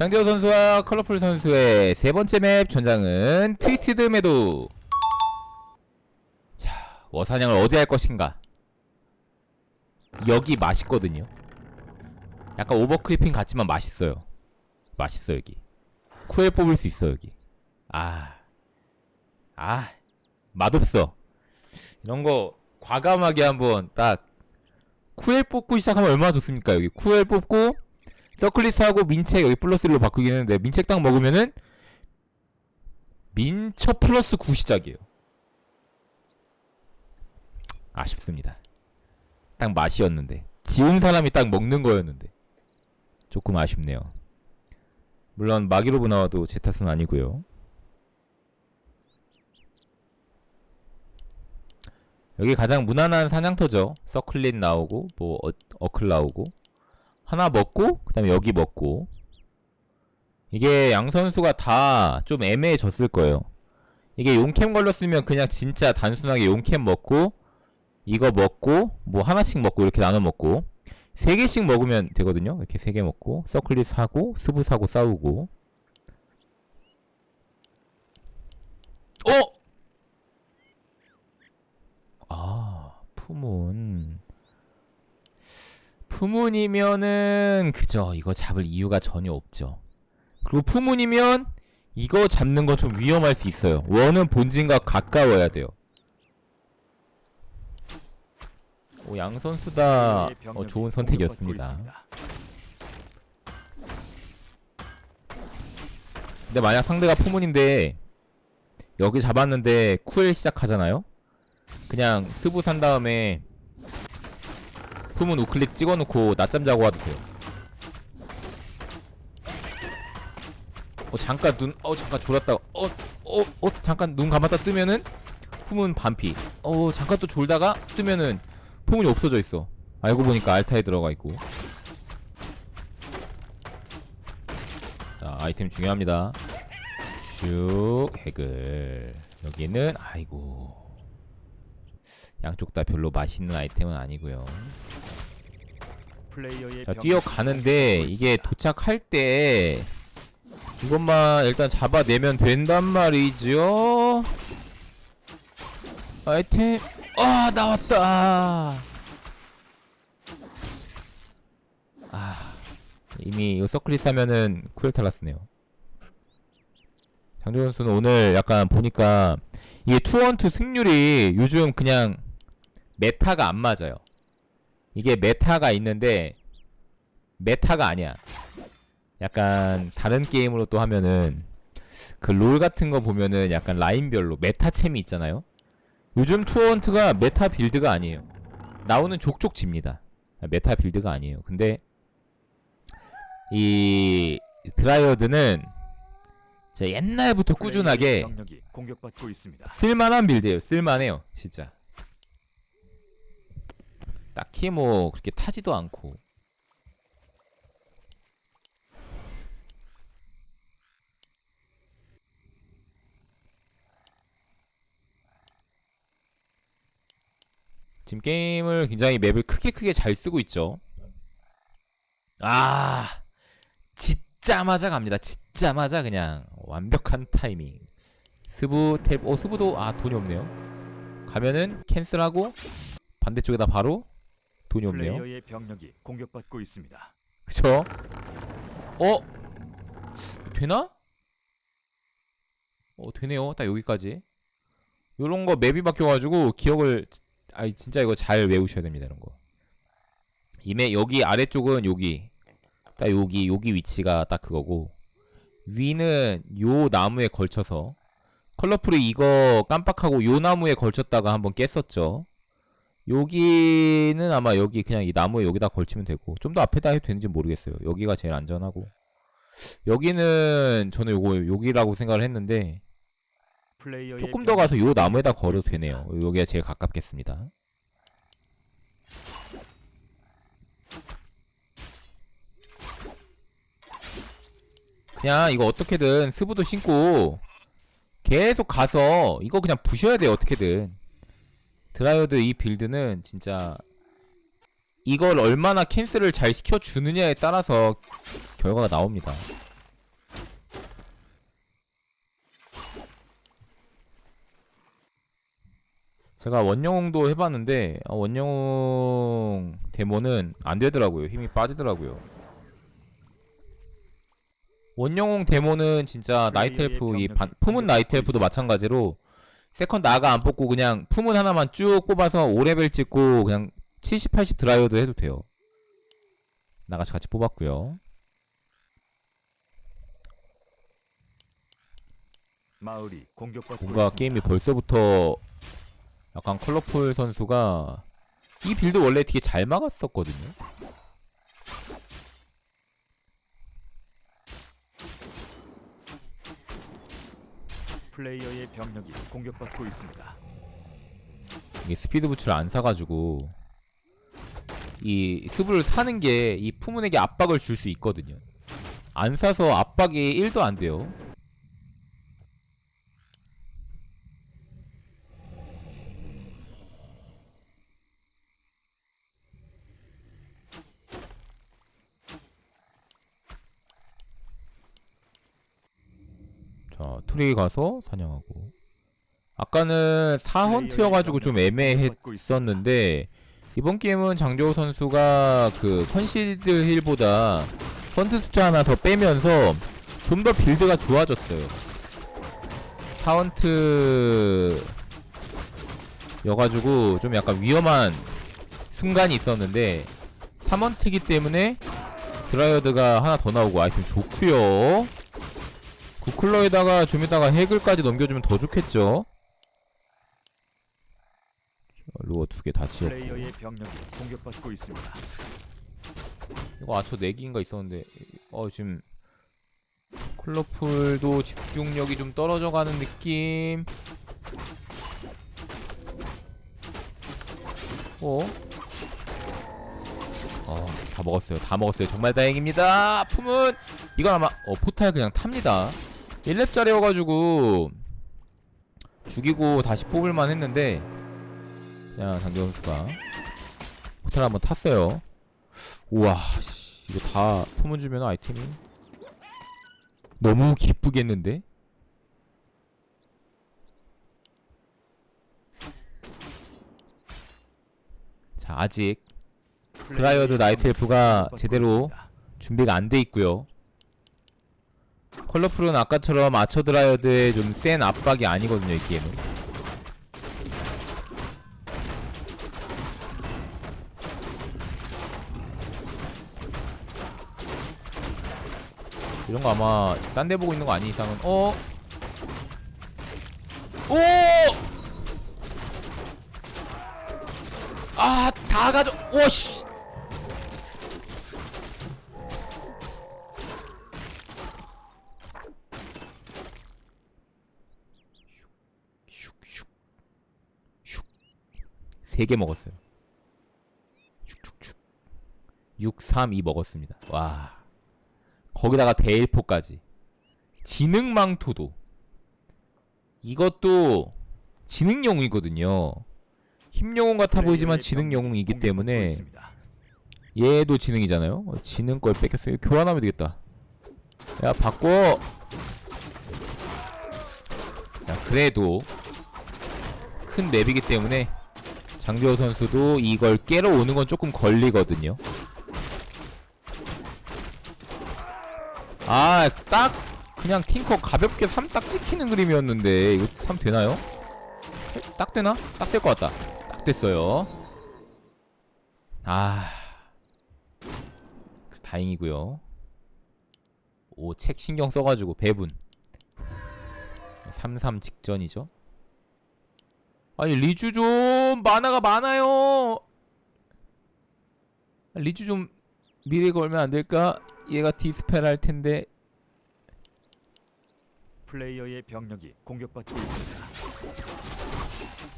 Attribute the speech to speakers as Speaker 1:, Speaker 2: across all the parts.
Speaker 1: 장대호 선수와 컬러풀 선수의 세 번째 맵 전장은 트위스티드 매도. 자, 워사냥을 어디 할 것인가? 여기 맛있거든요. 약간 오버크리핑 같지만 맛있어요. 맛있어 여기. 쿠엘 뽑을 수 있어 여기. 아, 아, 맛없어. 이런 거 과감하게 한번 딱 쿠엘 뽑고 시작하면 얼마나 좋습니까 여기 쿠엘 뽑고 서클리스하고 민책 여기 플러스 1로 바꾸긴 했는데 민책 딱 먹으면은 민처 플러스 9 시작이에요. 아쉽습니다. 딱 맛이었는데. 지은 사람이 딱 먹는 거였는데. 조금 아쉽네요. 물론 마기로브 나와도 제 탓은 아니고요. 여기 가장 무난한 사냥터죠. 서클릿 나오고 뭐 어, 어클 나오고 하나 먹고 그 다음에 여기 먹고 이게 양 선수가 다 좀 애매해졌을 거예요. 이게 용캠 걸렸으면 그냥 진짜 단순하게 용캠 먹고 이거 먹고 뭐 하나씩 먹고 이렇게 나눠 먹고 세 개씩 먹으면 되거든요. 이렇게 세 개 먹고 서클릿 사고 스부 사고 싸우고 어? 아 푸문 푸문이면은 그죠. 이거 잡을 이유가 전혀 없죠. 그리고 푸문이면 이거 잡는 건 좀 위험할 수 있어요. 원은 본진과 가까워야 돼요. 오, 양 선수 다. 어, 좋은 선택이었습니다. 근데 만약 상대가 푸문인데 여기 잡았는데 쿠엘 시작하잖아요? 그냥 스부 산 다음에 품은 우클릭 찍어놓고 낮잠 자고 와도 돼요. 어 잠깐 눈, 어 잠깐 졸았다. 어, 어, 어 잠깐 눈 감았다 뜨면은 품은 반피. 어 잠깐 또 졸다가 뜨면은 품은이 없어져 있어. 알고 보니까 알타에 들어가 있고. 자 아이템 중요합니다. 슉 해글. 여기는 아이고. 양쪽 다 별로 맛있는 아이템은 아니고요. 자, 뛰어가는데 이게. 도착할 때 이것만 일단 잡아내면 된단 말이죠. 아이템 아 나왔다. 아 이미 이 서클릿 하면은 쿠엘 탈라스네요. 장조 선수는 오늘 약간 보니까 이게 투원투 승률이 요즘 그냥 메타가 안 맞아요. 이게 메타가 있는데 메타가 아니야. 약간 다른 게임으로 또 하면은 그 롤 같은 거 보면은 약간 라인별로 메타 챔이 있잖아요. 요즘 투어헌트가 메타 빌드가 아니에요. 나오는 족족 집니다. 메타 빌드가 아니에요. 근데 이 드라이어드는 옛날부터 꾸준하게. 쓸만한 빌드예요. 쓸만해요. 진짜. 딱히 뭐 그렇게 타지도 않고. 지금 게임을 굉장히 맵을 크게 크게 잘 쓰고 있죠. 아, 짓자마자 갑니다. 짓자마자 그냥 완벽한 타이밍. 스부 탭, 어 스부도 아 돈이 없네요. 가면은 캔슬하고 반대쪽에다 바로 돈이 없네요.
Speaker 2: 플레이어의 병력이 공격받고 있습니다.
Speaker 1: 그쵸? 어? 되나? 어 되네요. 딱 여기까지. 요런 거 맵이 바뀌어가지고 기억을 아니 진짜 이거 잘 외우셔야 됩니다. 이런 거. 이메 여기 아래쪽은 여기 딱 여기 여기 위치가 딱 그거고 위는 요 나무에 걸쳐서 컬러풀이 이거 깜빡하고 요 나무에 걸쳤다가 한번 깼었죠. 여기는 아마 여기 그냥 이 나무에 여기다 걸치면 되고 좀 더 앞에다 해도 되는지 모르겠어요. 여기가 제일 안전하고 여기는 저는 요거 여기라고 생각을 했는데 조금 더 가서 요 나무에다 걸어도. 되네요. 여기가 제일 가깝겠습니다. 그냥 이거 어떻게든 스부도 신고 계속 가서 이거 그냥 부셔야 돼요 어떻게든 드라이어드 이 빌드는 진짜 이걸 얼마나 캔슬을 잘 시켜주느냐에 따라서 결과가 나옵니다. 제가 원영웅도 해봤는데 아, 원영웅 데모는 안되더라고요. 힘이 빠지더라고요. 원영웅 데모는 진짜 나이트 엘프 이 반, 품은 나이트 엘프도 마찬가지로 세컨 나가 안 뽑고 그냥 품은 하나만 쭉 뽑아서 5레벨 찍고 그냥 70, 80 드라이어도 해도 돼요. 나같이 같이 뽑았고요.
Speaker 2: 마을이 공격받고
Speaker 1: 뭔가
Speaker 2: 있습니다.
Speaker 1: 게임이 벌써부터 약간 컬러풀 선수가 이 빌드 원래 되게 잘 막았었거든요.
Speaker 2: 플레이어의 병력이 공격받고 있습니다.
Speaker 1: 이게 스피드 부츠를 안 사가지고 이 습을 사는 게 이 푸문에게 압박을 줄 수 있거든요. 안 사서 압박이 1도 안 돼요. 자, 트리 가서 사냥하고. 아까는 4헌트여가지고 좀 애매했었는데 이번 게임은 장조호 선수가 그 컨실드 힐보다 헌트 숫자 하나 더 빼면서 좀 더 빌드가 좋아졌어요. 4헌트 여가지고 좀 약간 위험한 순간이 있었는데 3헌트기 때문에 드라이어드가 하나 더 나오고 아이템 좋구요. 구클러에다가 좀 이따가 해글까지 넘겨주면 더 좋겠죠. 루어 두 개 다 지었고
Speaker 2: 플레이어의 병력이 공격받고 있습니다.
Speaker 1: 이거 아처 4개인가 있었는데 어 지금 콜러풀도 집중력이 좀 떨어져 가는 느낌 어? 어, 다 먹었어요. 다 먹었어요. 정말 다행입니다. 품은 이건 아마 어, 포탈 그냥 탑니다. 1렙짜리여가지고 죽이고 다시 뽑을만 했는데 그냥 장경 선수가 포탈 한번 탔어요. 우와, 씨, 이거 다 품은 주면 아이템이 너무 기쁘겠는데? 자, 아직 드라이어드 나이트 엘프가 제대로. 준비가 안 돼 있고요. 컬러풀은 아까처럼 아처 드라이어드의 좀 센 압박이 아니거든요, 이 게임은. 이런 거 아마 딴 데 보고 있는 거 아니 이상은 어? 오! 아, 다 가져. 오씨. 3개 먹었어요. 축축축. 6, 3, 2 먹었습니다. 와. 거기다가 대일포까지. 지능망토도. 이것도 지능영웅이거든요. 힘영웅 같아 보이지만 지능영웅이기 때문에 얘도 지능이잖아요. 어, 지능 걸 뺏겼어요. 교환하면 되겠다. 야 바꿔. 자 그래도 큰 맵이기 때문에 장재호 선수도 이걸 깨러 오는 건 조금 걸리거든요. 아 딱 그냥 팅커 가볍게 3 딱 찍히는 그림이었는데 이거 3 되나요? 딱 되나? 딱 될 것 같다. 딱 됐어요. 아 다행이고요. 오 책 신경 써가지고 배분. 33 직전이죠. 아니 리주 좀 만화가 많아요. 리주 좀 미래 걸면 안 될까? 얘가 디스펠 할 텐데.
Speaker 2: 플레이어의 병력이 공격받고 있습니다.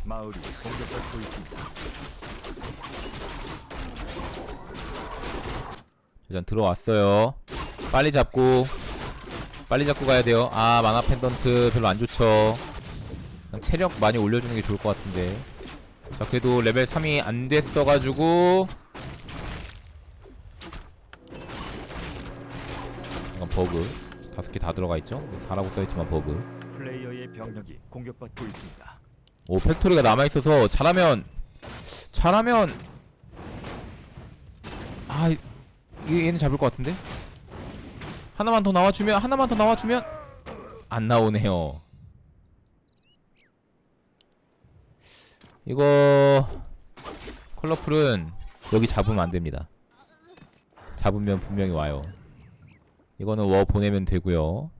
Speaker 2: 마을이 공격받고 있습니다.
Speaker 1: 일단 들어왔어요. 빨리 잡고 빨리 잡고 가야 돼요. 아 만화 펜던트 별로 안 좋죠. 체력 많이 올려주는 게 좋을 것 같은데. 자 그래도 레벨 3이 안 됐어가지고 약간 버그 다섯 개 다 들어가 있죠. 네, 4라고 써있지만 버그.
Speaker 2: 플레이어의 병력이 공격받고 있습니다.
Speaker 1: 오 팩토리가 남아있어서 잘하면 잘하면 아 이- 얘는 잡을 것 같은데 하나만 더 나와주면 하나만 더 나와주면 안 나오네요 이거 컬러풀은 여기 잡으면 안 됩니다 잡으면 분명히 와요 이거는 워 보내면 되고요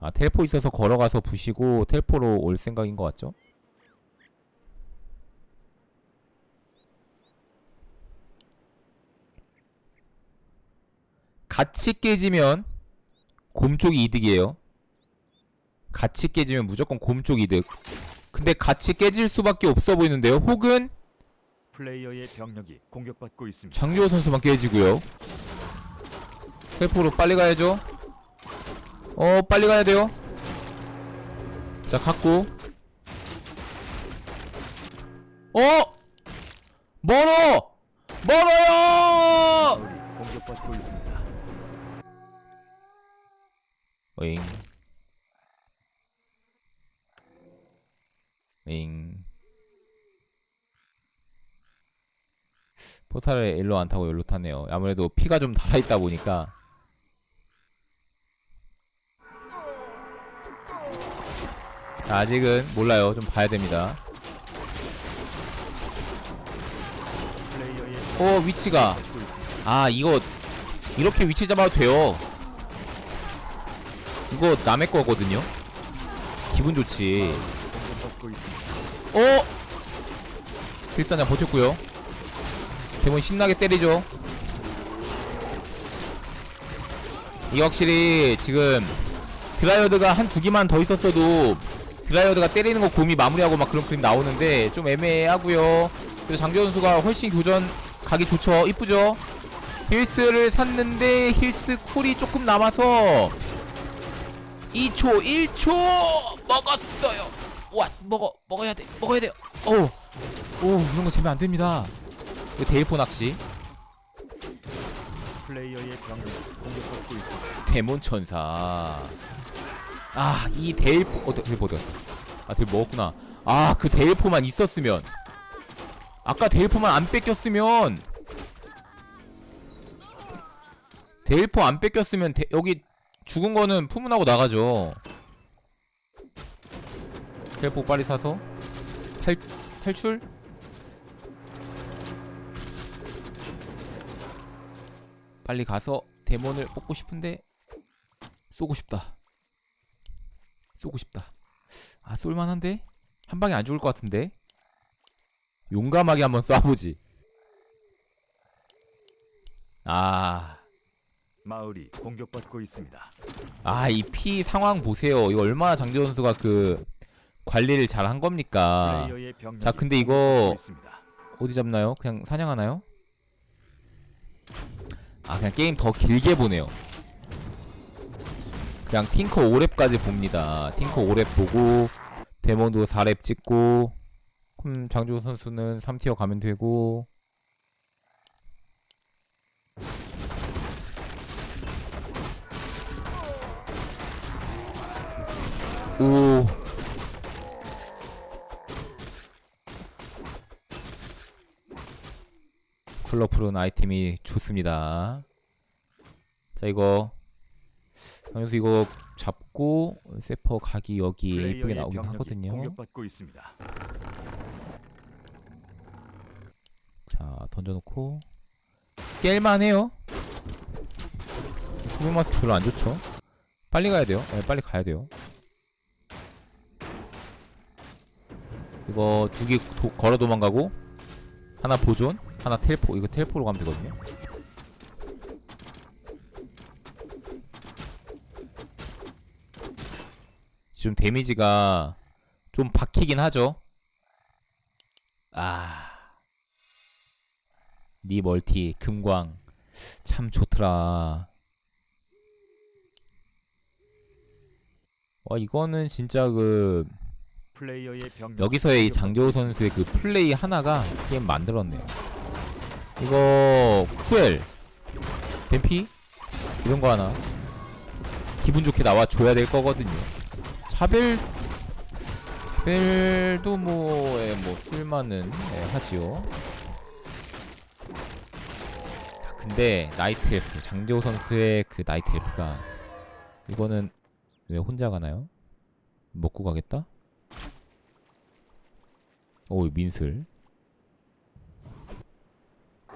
Speaker 1: 아 텔포 있어서 걸어가서 부시고 텔포로 올 생각인 것 같죠? 같이 깨지면 곰 쪽이 이득이에요. 같이 깨지면 무조건 곰 쪽 이득. 근데 같이 깨질 수밖에 없어 보이는데요. 혹은
Speaker 2: 플레이어의 병력이 공격받고 있습니다.
Speaker 1: 장주호 선수만 깨지고요. 텔포로 빨리 가야죠. 어, 빨리 가야 돼요. 자, 갖고. 어! 멀어! 멀어요!
Speaker 2: 공격받고 있습니다.
Speaker 1: 잉. 잉. 포탈을 일로 안 타고 여기로 타네요. 아무래도 피가 좀 달아있다 보니까. 자, 아직은 몰라요. 좀 봐야 됩니다.
Speaker 2: 어,
Speaker 1: 위치가. 아, 이거, 이렇게 위치 잡아도 돼요. 이거 남의 거거든요. 기분 좋지. 어? 필사냥 버텼고요. 대본 신나게 때리죠. 이 확실히 지금 드라이어드가 한 두 개만 더 있었어도 드라이어드가 때리는 거 곰이 마무리하고 막 그런 그림 나오는데 좀 애매하고요. 그래서 장재현 선수가 훨씬 교전 가기 좋죠. 이쁘죠? 힐스를 샀는데 힐스 쿨이 조금 남아서 2초 1초 먹었어요 와 먹어 먹어야 돼 먹어야 돼요. 어우 오 이런 거 재면 안 됩니다. 이거 데일포 낚시.
Speaker 2: 플레이어의 공격받고 있습니다.
Speaker 1: 데몬 천사. 아이 데일포 어 데일포 어디 아 데일 먹었구나. 아 그 데일포만 있었으면. 아까 데일포만 안 뺏겼으면. 데일포 안 뺏겼으면 데, 여기 죽은 거는 푸문하고 나가죠 데일포 빨리 사서 탈 탈출 빨리 가서 데몬을 뽑고 싶은데 쏘고 싶다. 쏘고 싶다. 아 쏠만한데 한 방에 안 죽을 것 같은데 용감하게 한번 쏴보지. 아,
Speaker 2: 마을이 공격받고 있습니다.
Speaker 1: 아 이 피 상황 보세요. 이거 얼마나 장재원 선수가 그 관리를 잘 한 겁니까? 자, 근데 이거-. 어디 잡나요? 그냥 사냥하나요? 아 그냥 게임 더 길게 보네요 그냥 팅커 5렙까지 봅니다 팅커 5렙 보고 데몬도 4렙 찍고 그럼 장주호 선수는 3티어 가면 되고 오 컬러풀은 아이템이 좋습니다. 자 이거 하면서 이거 잡고 세퍼 각이 여기
Speaker 2: 플레이어의
Speaker 1: 나오긴 하거든요.
Speaker 2: 공격받고 있습니다.
Speaker 1: 자 던져놓고 깰만해요. 후브마스 별로 안 좋죠. 빨리 가야 돼요. 네, 빨리 가야 돼요. 이거 두 개 걸어 도망가고 하나 보존, 하나 텔포. 이거 텔포로 가면 되거든요. 지금 데미지가 좀 박히긴 하죠. 아. 니 멀티 금광 참 좋더라. 와 이거는 진짜 그
Speaker 2: 플레이어의
Speaker 1: 여기서의 장재호
Speaker 2: 있습니다.
Speaker 1: 선수의 그 플레이 하나가 게임 만들었네요. 이거 쿠엘 뱀피 이런 거 하나 기분 좋게 나와 줘야 될 거거든요. 차별 벨도 뭐, 예, 뭐 쓸만은 예, 하지요. 아, 근데 나이트 엘프 장재호 선수의 그 나이트 엘프가 이거는 왜 혼자 가나요? 먹고 가겠다? 오 민슬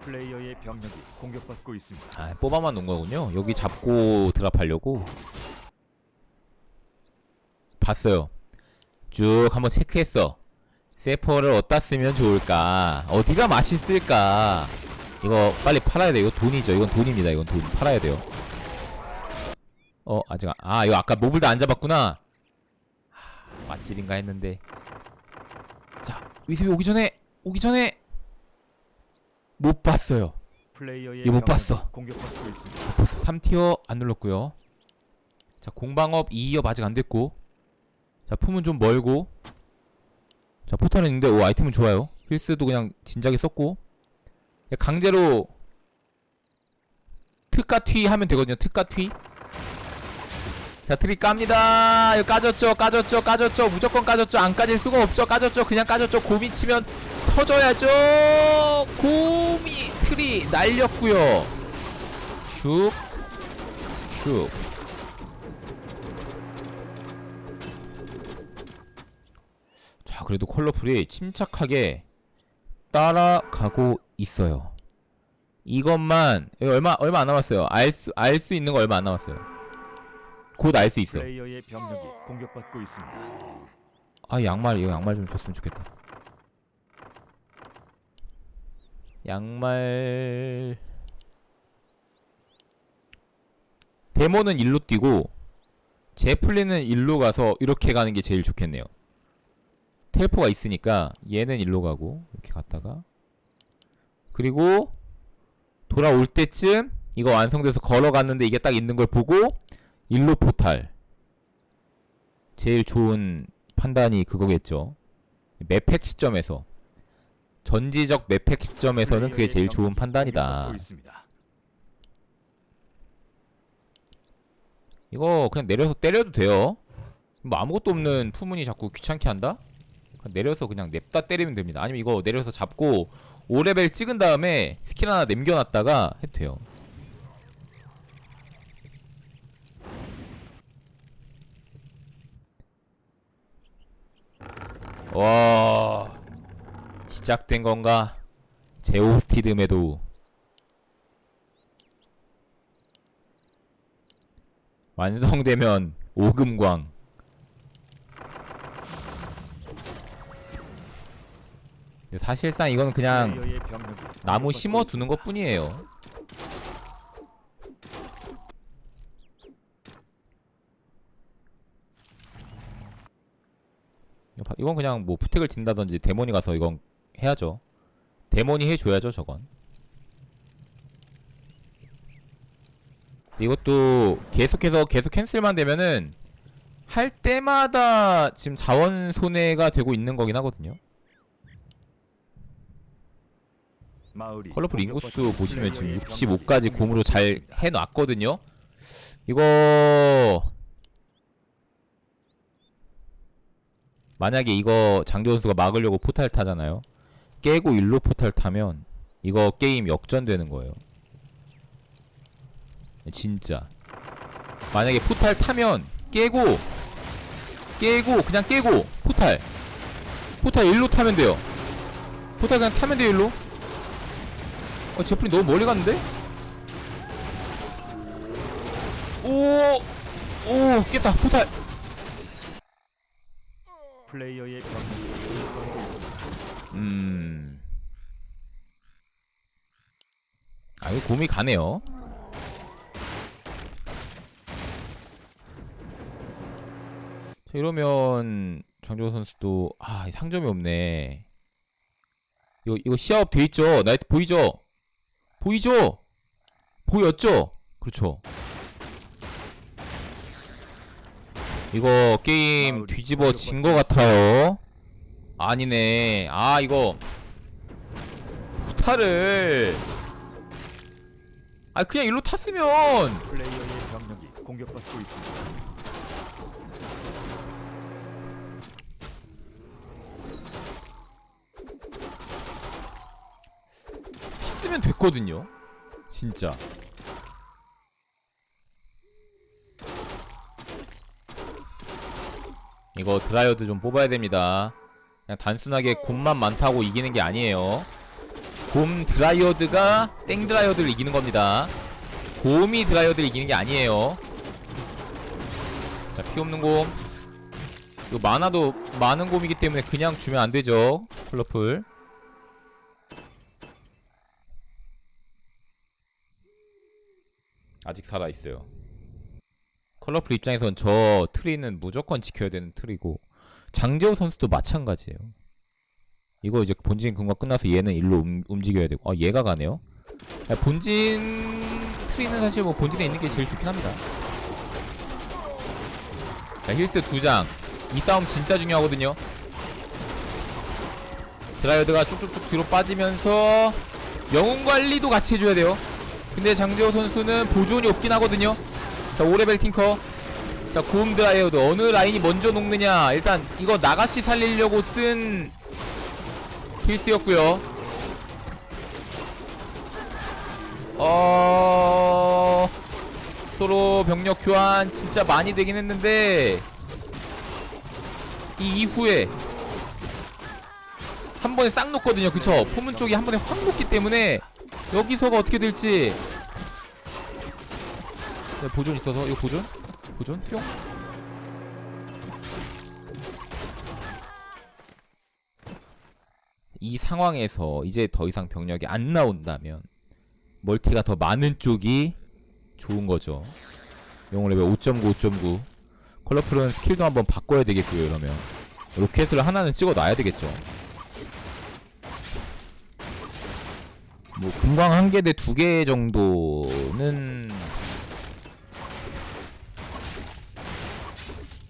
Speaker 2: 플레이어의 병력이 공격받고 있습니다.
Speaker 1: 아 뽑아만 놓은 거군요. 여기 잡고 드랍하려고. 봤어요. 쭉 한번 체크했어. 세퍼를 어디다 쓰면 좋을까? 어디가 맛있을까? 이거 빨리 팔아야 돼 이거 돈이죠. 이건 돈입니다. 이건 돈. 팔아야 돼요. 어 아직 안- 아 이거 아까 모블도 안 잡았구나. 하, 맛집인가 했는데. 자 위습이 오기 전에 오기 전에 못 봤어요.
Speaker 2: 플레이어의
Speaker 1: 이거 못 봤어.
Speaker 2: 공격받고 있습니다.
Speaker 1: 못 봤어. 3티어 안 눌렀고요. 자 공방업 2업 아직 안 됐고. 자 품은 좀 멀고. 자 포탄은 있는데 오 아이템은 좋아요. 힐스도 그냥 진작에 썼고. 강제로 특가 튀 하면 되거든요 특가 튀 자, 트리 깝니다. 이거 까졌죠, 까졌죠, 까졌죠. 무조건 까졌죠. 안 까질 수가 없죠. 까졌죠. 그냥 까졌죠. 고미 치면 터져야죠. 고미 트리 날렸고요. 슉, 슉. 자, 그래도 컬러풀이 침착하게 따라가고 있어요. 이것만 얼마 얼마 안 남았어요. 알 수 알 수 있는 거 얼마 안 남았어요. 곧 알 수 있어.
Speaker 2: 플레이어의 병력이 공격받고 있습니다.
Speaker 1: 아 양말 이거 양말 좀 줬으면 좋겠다. 양말 데모는 일로 뛰고 제플린은 일로 가서 이렇게 가는 게 제일 좋겠네요. 텔포가 있으니까 얘는 일로 가고 이렇게 갔다가 그리고 돌아올 때쯤 이거 완성돼서 걸어갔는데 이게 딱 있는 걸 보고 일로 포탈 제일 좋은 판단이 그거겠죠. 맵팩 시점에서 전지적 맵팩 시점에서는 그게 제일 좋은 판단이다. 이거 그냥 내려서 때려도 돼요. 뭐 아무것도 없는 푸문이 자꾸 귀찮게 한다? 그냥 내려서 그냥 냅다 때리면 됩니다. 아니면 이거 내려서 잡고 5레벨 찍은 다음에 스킬 하나 남겨놨다가 해도 돼요. 와 시작된 건가? 제오스티드 매도우 완성되면 오금광 사실상 이건 그냥 나무
Speaker 2: 공격받고
Speaker 1: 심어 두는
Speaker 2: 있습니다.
Speaker 1: 것 뿐이에요 이건 그냥 뭐 푸택을 진다든지 데몬이 가서 이건 해야죠 데몬이 해줘야죠 저건 이것도 계속해서 계속 캔슬만 되면은 할 때마다 지금 자원 손해가 되고 있는 거긴 하거든요. 컬러풀 인구수 보시면 지금
Speaker 2: 플레이어의
Speaker 1: 65까지
Speaker 2: 병력이
Speaker 1: 공으로 잘. 해놨거든요. 이거 만약에 이거 장조 선수가 막으려고 포탈 타잖아요. 깨고 일로 포탈 타면 이거 게임 역전되는 거예요. 진짜. 만약에 포탈 타면 깨고 깨고 그냥 깨고 포탈 포탈 일로 타면 돼요. 포탈 그냥 타면 돼요 일로. 어 제플이 너무 멀리 갔는데? 오! 오! 깼다 포탈!
Speaker 2: 플레이어의 병력이 있습니다.
Speaker 1: 음... 아 이거 곰이 가네요 자 이러면 장조 선수도 아 상점이 없네 이거 이거 시합 돼 있죠? 나이트 보이죠? 보이죠? 보였죠? 그렇죠 이거 게임 뒤집어 진거 같아요. 아니네. 아 이거 부타를. 아 그냥 일로 탔으면.
Speaker 2: 플레이어의 병력이 공격받고 있습니다.
Speaker 1: 탔으면 됐거든요. 진짜. 이거 드라이어드 좀 뽑아야 됩니다. 그냥 단순하게 곰만 많다고 이기는 게 아니에요. 곰 드라이어드가 땡 드라이어드를 이기는 겁니다. 곰이 드라이어드를 이기는 게 아니에요. 자, 피 없는 곰. 이거 많아도 많은 곰이기 때문에 그냥 주면 안 되죠. 컬러풀. 아직 살아있어요. 컬러풀 입장에선 저 트리는 무조건 지켜야 되는 트리고 장재호 선수도 마찬가지예요. 이거 이제 본진 근과 끝나서 얘는 일로 움, 움직여야 되고 아 얘가 가네요. 야, 본진 트리는 사실 뭐 본진에 있는 게 제일 좋긴 합니다. 자 힐스 두 장. 이 싸움 진짜 중요하거든요. 드라이어드가 쭉쭉쭉 뒤로 빠지면서 영웅 관리도 같이 해줘야 돼요. 근데 장재호 선수는 보존이 없긴 하거든요. 자, 5레벨 팅커. 자, 고음 드라이어드. 어느 라인이 먼저 녹느냐. 일단, 이거 나가시 살리려고 쓴 힐스였고요 어... 서로 병력 교환 진짜 많이 되긴 했는데, 이 이후에, 한 번에 싹 녹거든요. 그쵸? 품은 쪽이 한 번에 확 녹기 때문에, 여기서가 어떻게 될지. 네, 보존 있어서 이거 보존? 보존? 뿅? 이 상황에서 이제 더 이상 병력이 안 나온다면 멀티가 더 많은 쪽이 좋은 거죠. 영웅 레벨 5.9, 5.9. 컬러풀은 스킬도 한번 바꿔야 되겠고요, 이러면. 로켓을 하나는 찍어 놔야 되겠죠. 뭐 금광 한 개 대 두 개 정도는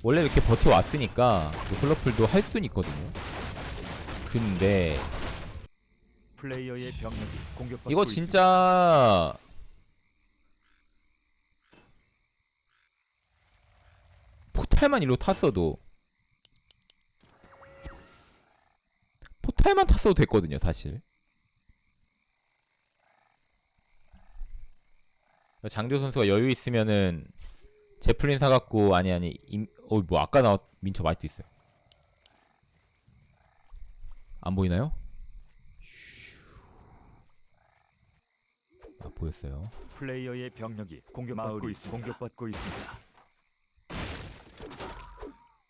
Speaker 1: 원래 이렇게 버텨왔으니까 콜러풀도 할 수는 있거든요. 근데
Speaker 2: 플레이어의 병력이 공격받고
Speaker 1: 이거. 진짜 포탈만 일로 탔어도 포탈만 탔어도 됐거든요, 사실. 장조 선수가 여유 있으면은 제플린 사갖고 아니 아니 임, 어 뭐 아까 나왔 민첩 아직도 있어요. 안 보이나요? 아 보였어요.
Speaker 2: 플레이어의 병력이 공격받고 있습니다. 공격받고 있습니다.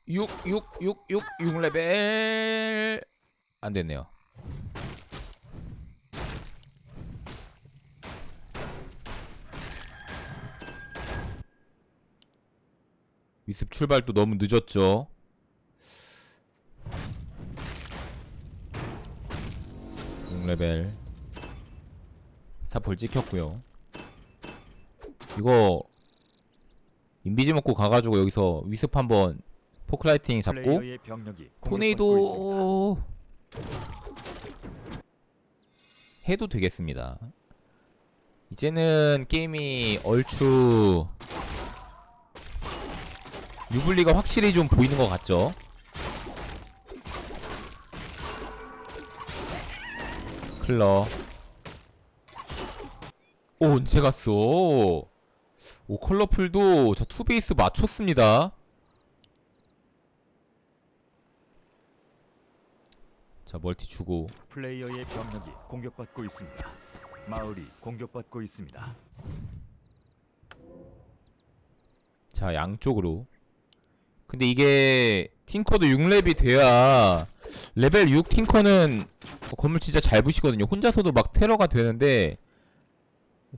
Speaker 1: 6 6 6 6 6레벨 안 됐네요. 위습 출발도 너무 늦었죠. 레벨 사폴 찍혔고요. 이거 인비지 먹고 가가지고 여기서 위습 한번 포크라이팅 잡고. 토네이도 해도 되겠습니다. 이제는 게임이 얼추 유블리가 확실히 좀 보이는 것 같죠? 클러 오 언제 갔어? 오 컬러풀도 저 투베이스 맞췄습니다. 자 멀티 주고
Speaker 2: 플레이어의 병력이 공격받고 있습니다. 마을이 공격받고 있습니다.
Speaker 1: 자 양쪽으로 근데 이게 팅커도 6렙이 돼야 레벨 6 팅커는 건물 진짜 잘 부시거든요 혼자서도 막 테러가 되는데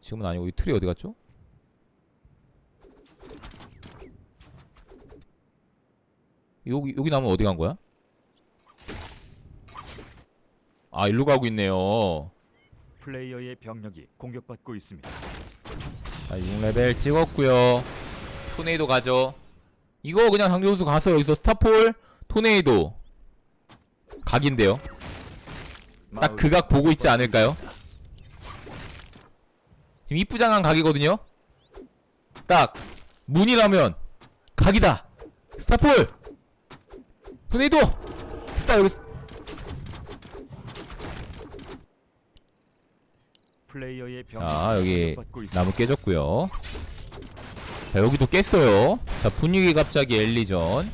Speaker 1: 지금은 아니고 이 틀이 어디 갔죠? 여기 여기 나면 어디 간 거야? 아 일로 가고 있네요
Speaker 2: 플레이어의 병력이 공격받고 있습니다.
Speaker 1: 자, 6레벨 찍었고요. 토네이도 가죠. 이거 그냥 강조수 가서 여기서 스타폴, 토네이도 각인데요. 딱 그 각 보고 있지 않을까요? 지금 이쁘장한 각이거든요. 딱 문이라면 각이다. 스타폴, 토네이도, 스타 여기
Speaker 2: 플레이어의 병력이
Speaker 1: 자 여기. 나무 깨졌고요 자 여기도 깼어요. 자 분위기 갑자기 엘리전.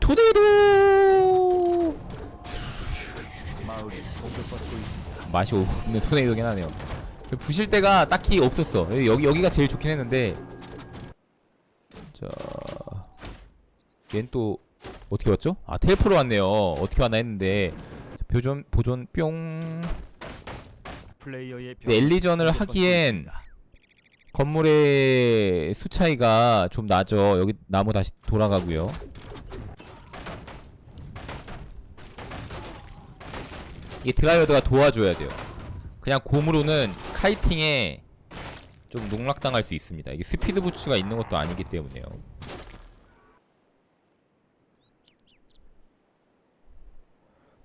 Speaker 1: 토네이도. 맛이 없는 토네이도긴 하네요. 부실 때가 딱히 없었어. 여기 여기가 제일 좋긴 했는데. 자얜또 어떻게 왔죠? 아 텔프로 왔네요. 어떻게 왔나 했는데. 보존 보존 뿅.
Speaker 2: 플레이어의
Speaker 1: 근데 엘리전을 하기엔. 건물의 수 차이가 좀 나죠. 여기 나무 다시 돌아가고요. 이게 드라이어드가 도와줘야 돼요. 그냥 곰으로는 카이팅에 좀 농락당할 수 있습니다. 이게 스피드 부츠가 있는 것도 아니기 때문에요.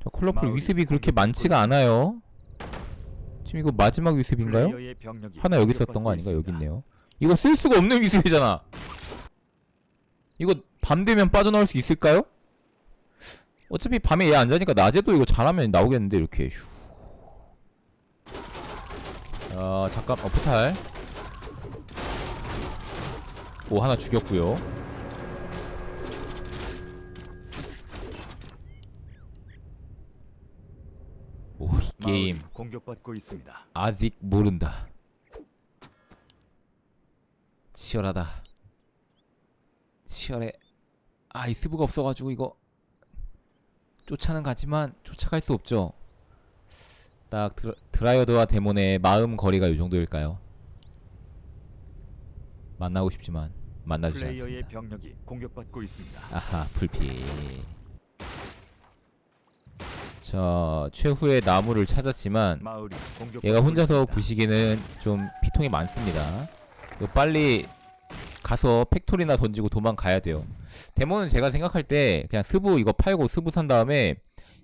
Speaker 1: 자, 컬러풀 위습이 그렇게 많지가 않아요. 지금 이거 마지막 위습인가요? 하나 여기 있었던 거 아닌가? 여기. 있네요. 이거 쓸 수가 없는 기술이잖아. 이거 밤 되면 빠져나올 수 있을까요? 어차피 밤에 얘 안 자니까 낮에도 이거 잘하면 나오겠는데 이렇게 슈. 아 잠깐 어 포탈. 오 하나 죽였고요. 오 이 게임
Speaker 2: 공격받고 있습니다.
Speaker 1: 아직 모른다. 치열하다. 치열해. 아, 이 스브가 없어가지고 이거 쫓아는 가지만 쫓아갈 수 없죠. 딱 드라, 드라 이어드와 데몬의 마음 거리가 이 정도일까요? 만나고 싶지만 만나주지
Speaker 2: 플레이어의
Speaker 1: 않습니다.
Speaker 2: 병력이 공격받고 있습니다.
Speaker 1: 아하, 불피. 자, 최후의 나무를 찾았지만 얘가 혼자서. 부시기는 좀 피통이 많습니다. 빨리 가서 팩토리나 던지고 도망가야 돼요. 데모는 제가 생각할 때 그냥 스부 이거 팔고 스부 산 다음에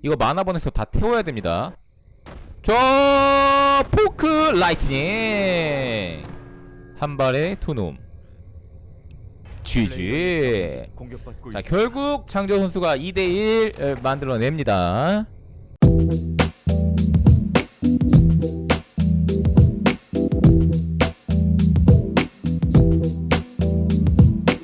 Speaker 1: 이거 만화번에서 다 태워야 됩니다. 저 포크 라이트닝 한 발에 투놈 GG 자. 결국 장조 선수가 2대1 만들어냅니다. Thank you.